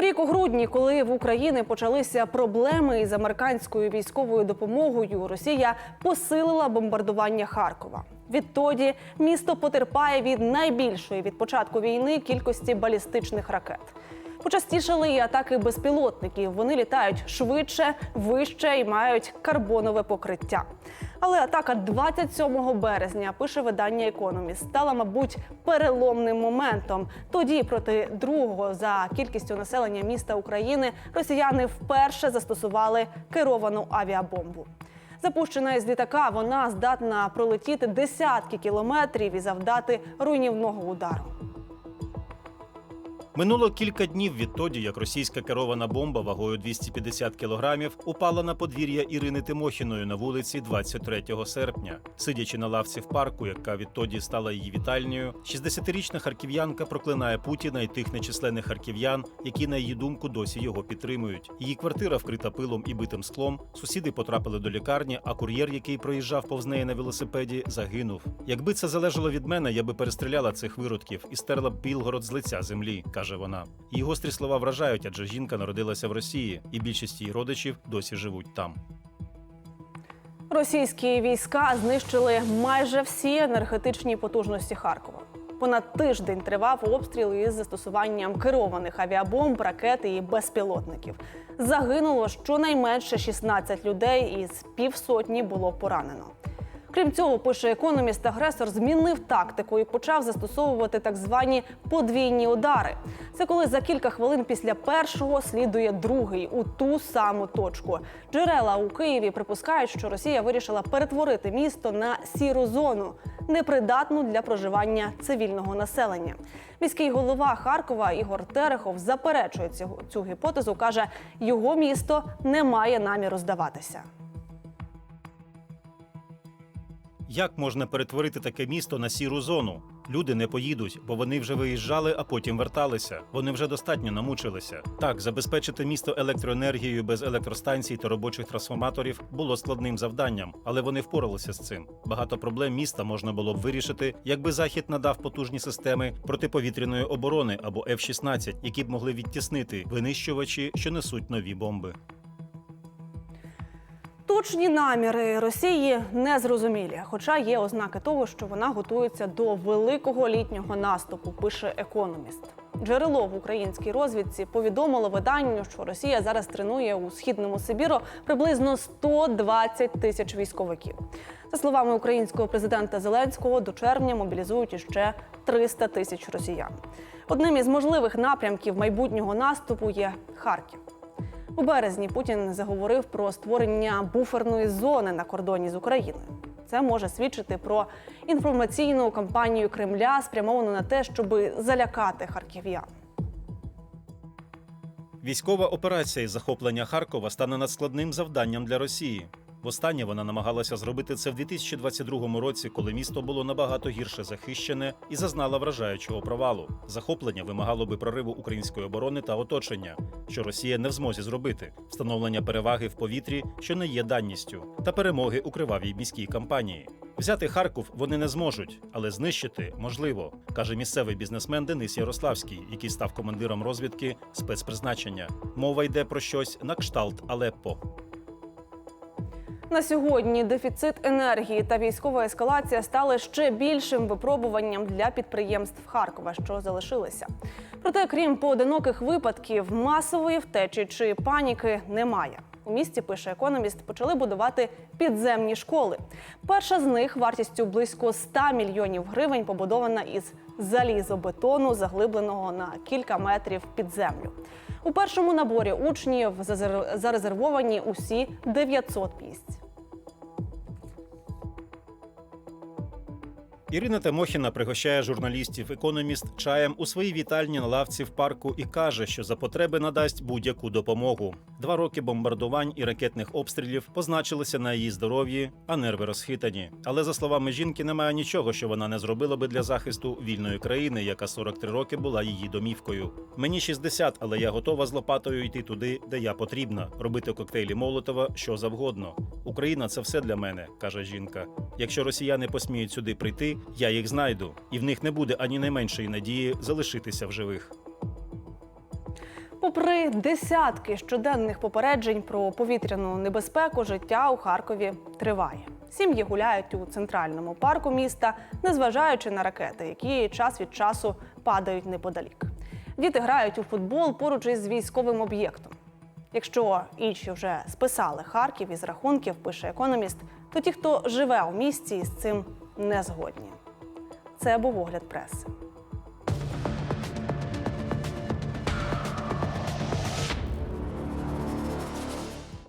Торік у грудні, коли в Україні почалися проблеми із американською військовою допомогою, Росія посилила бомбардування Харкова. Відтоді місто потерпає від найбільшої від початку війни кількості балістичних ракет. Почастішали і атаки безпілотників. Вони літають швидше, вище і мають карбонове покриття. Але атака 27 березня, пише видання Економіст, стала, мабуть, переломним моментом. Тоді проти другого за кількістю населення міста України росіяни вперше застосували керовану авіабомбу. Запущена із літака, вона здатна пролетіти десятки кілометрів і завдати руйнівного удару. Минуло кілька днів відтоді, як російська керована бомба вагою 250 кілограмів упала на подвір'я Ірини Тимохіної на вулиці 23 серпня. Сидячи на лавці в парку, яка відтоді стала її вітальнею, 60-річна харків'янка проклинає Путіна і тих нечисленних харків'ян, які, на її думку, досі його підтримують. Її квартира вкрита пилом і битим склом. Сусіди потрапили до лікарні, а кур'єр, який проїжджав повз неї на велосипеді, загинув. Якби це залежало від мене, я би перестріляла цих виродків і стерла б Білгород з лиця землі, каже вона. Її гострі слова вражають, адже жінка народилася в Росії, і більшість її родичів досі живуть там. Російські війська знищили майже всі енергетичні потужності Харкова. Понад тиждень тривав обстріл із застосуванням керованих авіабомб, ракет і безпілотників. Загинуло щонайменше 16 людей, із півсотні було поранено. Крім цього, пише економіст, агресор змінив тактику і почав застосовувати так звані подвійні удари. Це коли за кілька хвилин після першого слідує другий у ту саму точку. Джерела у Києві припускають, що Росія вирішила перетворити місто на сіру зону, непридатну для проживання цивільного населення. Міський голова Харкова Ігор Терехов заперечує цю, цю гіпотезу. каже, його місто не має наміру здаватися. Як можна перетворити таке місто на сіру зону? Люди не поїдуть, бо вони вже виїжджали, а потім верталися. Вони вже достатньо намучилися. Так, забезпечити місто електроенергією без електростанцій та робочих трансформаторів було складним завданням, але вони впоралися з цим. Багато проблем міста можна було б вирішити, якби захід надав потужні системи протиповітряної оборони або F-16, які б могли відтіснити винищувачі, що несуть нові бомби. Точні наміри Росії незрозумілі, хоча є ознаки того, що вона готується до великого літнього наступу, пише економіст. Джерело в українській розвідці повідомило виданню, що Росія зараз тренує у східному Сибіру приблизно 120 тисяч військовиків. За словами українського президента Зеленського, до червня мобілізують іще 300 тисяч росіян. Одним із можливих напрямків майбутнього наступу є Харків. У березні Путін заговорив про створення буферної зони на кордоні з Україною. Це може свідчити про інформаційну кампанію Кремля, спрямовану на те, щоб залякати харків'ян. Військова операція із захоплення Харкова стане надскладним завданням для Росії. Востаннє вона намагалася зробити це в 2022 році, коли місто було набагато гірше захищене і зазнало вражаючого провалу. Захоплення вимагало би прориву української оборони та оточення, що Росія не в змозі зробити, встановлення переваги в повітрі, що не є данністю, та перемоги у кривавій міській кампанії. Взяти Харків вони не зможуть, але знищити можливо, каже місцевий бізнесмен Денис Ярославський, який став командиром розвідки спецпризначення. Мова йде про щось на кшталт Алеппо. На сьогодні дефіцит енергії та військова ескалація стали ще більшим випробуванням для підприємств Харкова, що залишилися. Проте, крім поодиноких випадків, масової втечі чи паніки немає. У місті пише економіст, почали будувати підземні школи. Перша з них вартістю близько 100 мільйонів гривень побудована із залізобетону, заглибленого на кілька метрів під землю. У першому наборі учнів зарезервовані усі 900 місць. Ірина Тимохіна пригощає журналістів економіст чаєм у своїй вітальні на лавці в парку і каже, що за потреби надасть будь-яку допомогу. Два роки бомбардувань і ракетних обстрілів позначилися на її здоров'ї, а нерви розхитані. Але за словами жінки, немає нічого, що вона не зробила би для захисту вільної країни, яка 43 роки була її домівкою. Мені 60, але я готова з лопатою йти туди, де я потрібна, робити коктейлі Молотова, що завгодно. Україна це все для мене, каже жінка. Якщо росіяни посміють сюди прийти, я їх знайду, і в них не буде ані найменшої надії залишитися в живих. Попри десятки щоденних попереджень про повітряну небезпеку, життя у Харкові триває. Сім'ї гуляють у центральному парку міста, незважаючи на ракети, які час від часу падають неподалік. Діти грають у футбол поруч із військовим об'єктом. Якщо інші вже списали Харків із рахунків, пише економіст, то ті, хто живе у місті, із цим не згодні. Це був огляд преси.